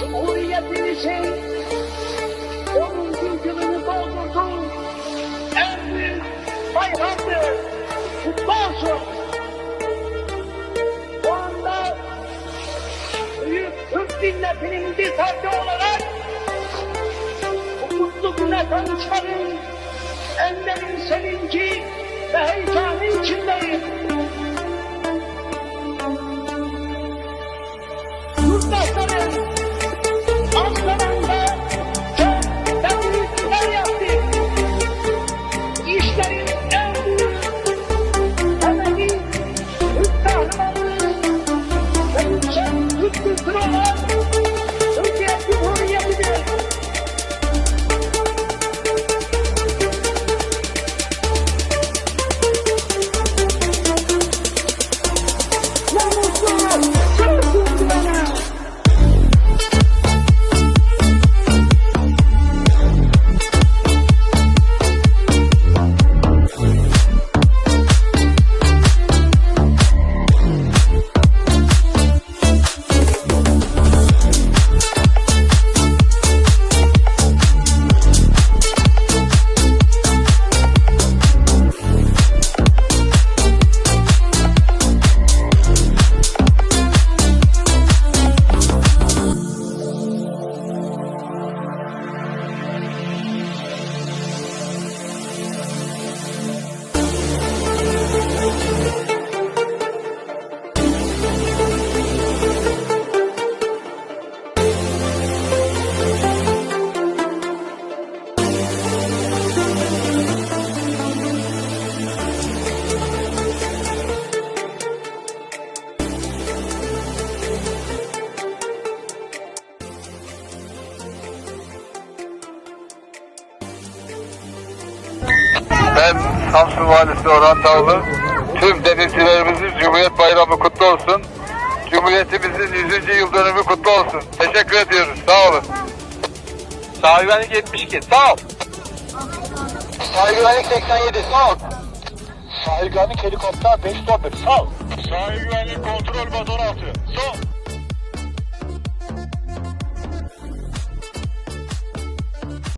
Cumhuriyetimizin 10. yılını doldurdu. En büyük bayramdır. Kutlu olsun. Bu anda Büyük Türk milletinin bir ferdi olarak bu mutlu güne tanışmanın en derin sevinci ve heyecanı içindeyim. Droga! Ben Samsun Valisi Orhan Tavlı. Tüm denizcilerimizin Cumhuriyet Bayramı kutlu olsun. Cumhuriyetimizin 100. yıl dönümü kutlu olsun. Teşekkür ediyoruz. Sağ olun. Sağ güvenlik 72. Sağ ol. Sahil güvenlik 87 sağ ol. Sahil güvenlik helikopter 511 sağ ol. Sahil güvenlik kontrol motor altı. Sağ ol.